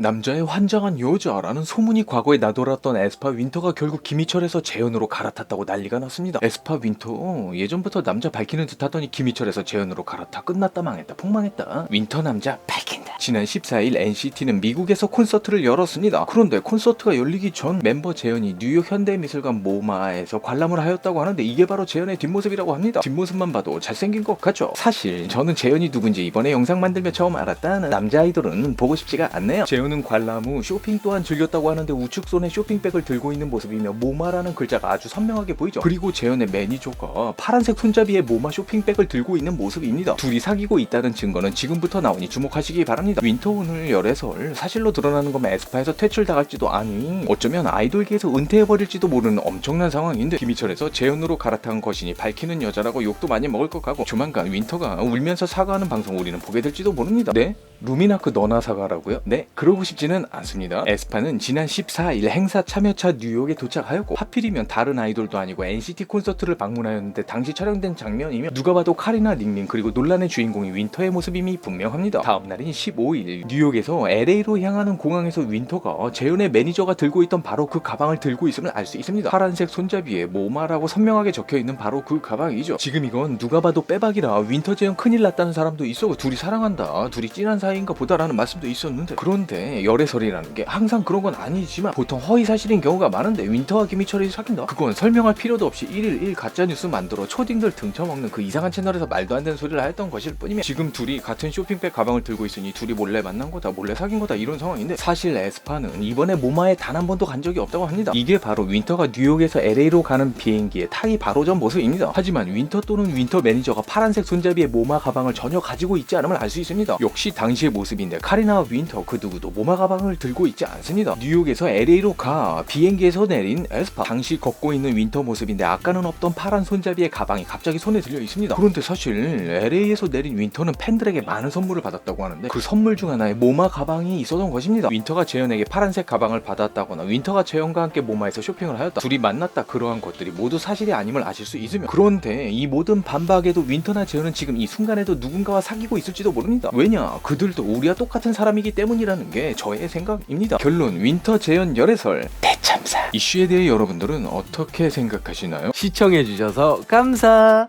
남자의 환장한 여자라는 소문이 과거에 나돌았던 에스파 윈터가 결국 김희철에서 재현으로 갈아탔다고 난리가 났습니다. 에스파 윈터 예전부터 남자 밝히는 듯 하더니 김희철에서 재현으로 갈아타 끝났다 망했다 폭망했다. 윈터 남자 밝힌다. 지난 14일 NCT는 미국에서 콘서트를 열었습니다. 그런데 콘서트가 열리기 전 멤버 재현이 뉴욕 현대미술관 모마에서 관람을 하였다고 하는데 이게 바로 재현의 뒷모습이라고 합니다. 뒷모습만 봐도 잘생긴 것 같죠? 사실 저는 재현이 누군지 이번에 영상 만들며 처음 알았다는 남자 아이돌은 보고 싶지가 않네요. 재현은 관람 후 쇼핑 또한 즐겼다고 하는데 우측 손에 쇼핑백을 들고 있는 모습이며 모마라는 글자가 아주 선명하게 보이죠. 그리고 재현의 매니저가 파란색 손잡이에 모마 쇼핑백을 들고 있는 모습입니다. 둘이 사귀고 있다는 증거는 지금부터 나오니 주목하시기 바랍니다. 윈터 오늘 열애설 사실로 드러나는 거면 에스파에서 퇴출당할지도 아니 어쩌면 아이돌계에서 은퇴해버릴지도 모르는 엄청난 상황인데 김희철에서 재현으로 갈아탄 것이니 밝히는 여자라고 욕도 많이 먹을 것 같고 조만간 윈터가 울면서 사과하는 방송 우리는 보게 될지도 모릅니다. 네? 루미나크 너나 사과라고요? 네, 그러고 싶지는 않습니다. 에스파는 지난 14일 행사 참여차 뉴욕에 도착하였고 하필이면 다른 아이돌도 아니고 NCT 콘서트를 방문하였는데 당시 촬영된 장면이며 누가 봐도 카리나 닝닝 그리고 논란의 주인공이 윈터의 모습임이 분명합니다. 다음 날인 15일 뉴욕에서 LA로 향하는 공항에서 윈터가 재현의 매니저가 들고 있던 바로 그 가방을 들고 있음을 알 수 있습니다. 파란색 손잡이에 모마라고 선명하게 적혀 있는 바로 그 가방이죠. 지금 이건 누가 봐도 빼박이라 윈터 재현 큰일 났다는 사람도 있었고 둘이 사랑한다, 둘이 찐한 사이인가 보다라는 말씀도 있었는데 그런데 열애설이라는 게 항상 그런 건 아니지만 보통 허위 사실인 경우가 많은데 윈터와 김희철이 사귄다? 그건 설명할 필요도 없이 1일 1 가짜 뉴스 만들어 초딩들 등쳐먹는 그 이상한 채널에서 말도 안 되는 소리를 했던 것일 뿐이면 지금 둘이 같은 쇼핑백 가방을 들고 있으니 둘이 몰래 만난 거다, 몰래 사귄 거다 이런 상황인데 사실 에스파는 이번에 모마에 단 한 번도 간 적이 없다고 합니다. 이게 바로 윈터가 뉴욕에서 LA로 가는 비행기에 타기 바로 전 모습입니다. 하지만 윈터 또는 윈터 매니저가 파란색 손잡이에 모마 가방을 전혀 가지고 있지 않음을 알 수 있습니다. 역시 당시의 모습인데 카리나와 윈터 그 누구도 모마 가방을 들고 있지 않습니다. 뉴욕에서 LA로 가 비행기에서 내린 에스파 당시 걷고 있는 윈터 모습인데 아까는 없던 파란 손잡이의 가방이 갑자기 손에 들려 있습니다. 그런데 사실 LA에서 내린 윈터는 팬들에게 많은 선물을 받았다고 하는데 그 선물 중 하나에 모마 가방이 있었던 것입니다. 윈터가 재현에게 파란색 가방을 받았다거나 윈터가 재현과 함께 모마에서 쇼핑을 하였다. 둘이 만났다 그러한 것들이 모두 사실이 아님을 아실 수 있으며 그런데 이 모든 반박에도 윈터나 재현은 지금 이 순간에도 누군가와 사귀고 있을지도 모릅니다. 왜냐 그들도 우리와 똑같은 사람이기 때문이라는 게 저의 생각입니다. 결론 윈터 재현 열애설 대참사 이슈에 대해 여러분들은 어떻게 생각하시나요? 시청해주셔서 감사.